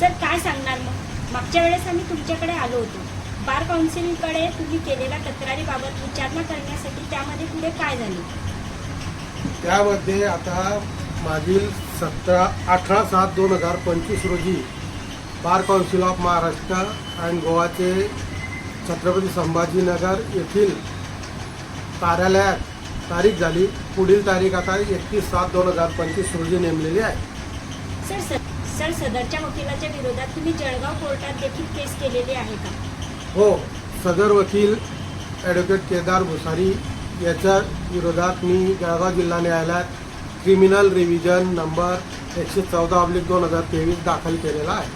Sir काय सांगणार मग? मागच्या वेळेस आम्ही तुमच्याकडे आलो होतो. बार काउन्सिलकडे तुम्ही केलेल्या तक्रारीबाबत विचारणा करण्यासाठी त्यामध्ये पुढे काय झाले? त्यामध्ये आता मागील सतरा अठरा सात दोन हजार पंचवीस रोजी bar council of Maharashtra and गोवाचे Chhatrapati Sambhajinagar येथील कार्यालयात तारीख झाली. पुढील तारीख आता एकतीस सात दोन हजार पंचवीस रोजी नेमलेली आहे. सर सदरच्या वकिलाच्या विरोधात तुम्ही जळगाव कोर्टात देखील केस केलेली आहे का? हो सदर वकील ॲडव्होकेट केदार भुसारी याच्या विरोधात मी जळगाव जिल्हा न्यायालयात क्रिमिनल रिव्हिजन नंबर एकशे चौदा ऑब्लिक दोन हजार तेवीस दाखल केलेला आहे.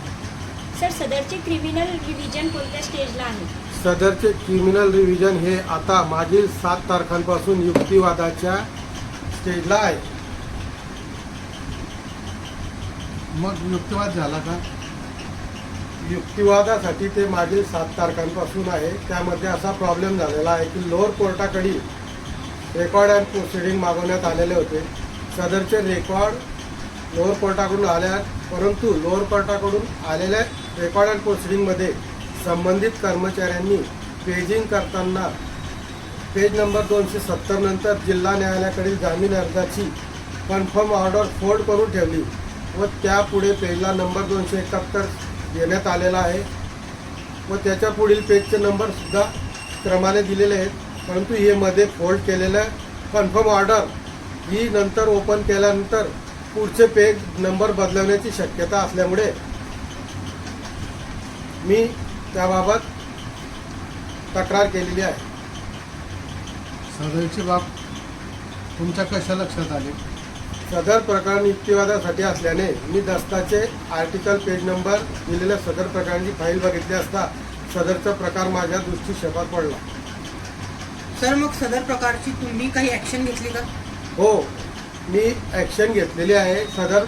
सर सदरचे क्रिमिनल रिव्हिजन कोणत्या स्टेजला आहे? सदरचे क्रिमिनल रिव्हिजन हे आता मागील सात तारखांपासून युक्तिवादाच्या स्टेजला आहे. मग युक्तिवाद झाला का? युक्तिवादासाठी ते मागील सात तारखांपासून आहे. त्यामध्ये असा प्रॉब्लेम झालेला आहे की लोअर कोर्टाकडे रेकॉर्ड अँड प्रोसिडिंग मागवण्यात आलेले होते. सदरचे रेकॉर्ड लोअर कोर्टाकडून आल्या परंतु लोअर कोर्टाकडून आलेल्या रेकॉर्ड अँड प्रोसिडिंगमध्ये संबंधित कर्मचाऱ्यांनी पेजिंग करताना पेज नंबर दोनशे सत्तर नंतर जिल्हा न्यायालयाकडील जामीन अर्जाची कन्फर्म ऑर्डर फोल्ड करून ठेवली. व त्यापुढे पेजला नंबर दोनशे एकाहत्तर देण्यात आलेला आहे. व त्याच्या पुढील पेजचे नंबरसुद्धा क्रमाने दिलेले आहेत. परंतु हे मध्ये फोल्ड केलेलं कन्फर्म ऑर्डर ही नंतर ओपन केल्यानंतर पुढचे पेज नंबर बदलवण्याची शक्यता असल्यामुळे मी त्याबाबत तक्रार केलेली आहे. सदरची बाब तुमच्या कशा लक्षात आली? सदर प्रकरण युक्तिवादासाठी असल्याने मी दस्ताचे आर्टिकल पेज नंबर दिलेल्या सदर प्रकरणाची फाईल बघितली असता सदरचा प्रकार माझ्या दृष्टी शपात पडला. सर मग सदर प्रकारची तुम्ही काही ॲक्शन घेतली का? हो मी ॲक्शन घेतलेली आहे सदर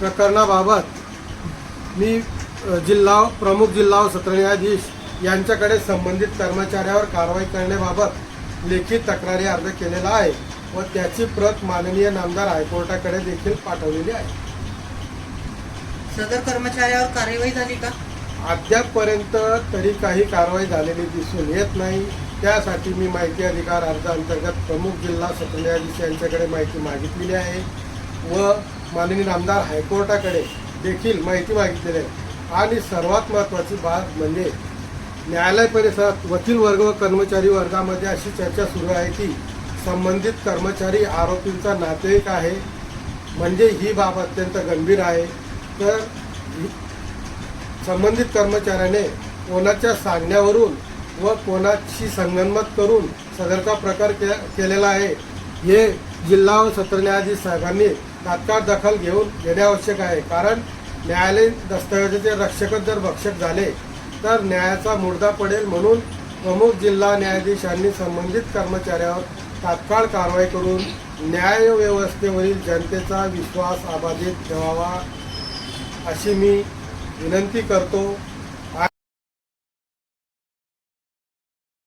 प्रकरणाबाबत. मी जिल्हा प्रमुख जिल्हा सत्र न्यायाधीश यांच्याकडे संबंधित कर्मचाऱ्यावर कारवाई करण्याबाबत लेखी तक्रारी अर्ज केलेला आहे. व त्याची प्रत माननीय नामदार हायकोर्टाकडे देखील पाठवलेली आहे. सदर कर्मचाऱ्यावर कार्यवाही झाली का? अद्यापपर्यंत तरी काही कारवाई झालेली दिसून येत नाही. त्यासाठी मी माहिती अधिकार अर्जाअंतर्गत प्रमुख जिल्हा सत्र न्यायाधीश यांच्याकडे माहिती मागितलेली आहे व माननीय नामदार हायकोर्टाकडे देखील माहिती मागितलेली आहे. आणि सर्वात महत्त्वाची बाब म्हणजे न्यायालय परिसरात वकील वर्ग व कर्मचारी वर्गामध्ये अशी चर्चा सुरू आहे की संबंधित कर्मचारी आरोपींचा नातेवाईक आहे. म्हणजे ही बाब अत्यंत गंभीर आहे. तर ही- संबंधित कर्मचाऱ्याने कोणाच्या सांगण्यावरून व कोणाशी संगनमत करून सदरचा प्रकार के केलेला आहे. हे जिल्हा व सत्र न्यायाधीश साहेबांनी तात्काळ दखल घेऊन घेणे आवश्यक आहे. कारण न्यायालयीन दस्तऐवजाचे रक्षकच जर भक्षक झाले तर न्यायाचा मुर्दा पडेल म्हणून प्रमुख जिल्हा न्यायाधीशांनी संबंधित कर्मचाऱ्यावर तात्काळ कारवाई करून न्यायव्यवस्थेवरील जनतेचा विश्वास अबाधित ठेवावा अशी मी विनंती करतो.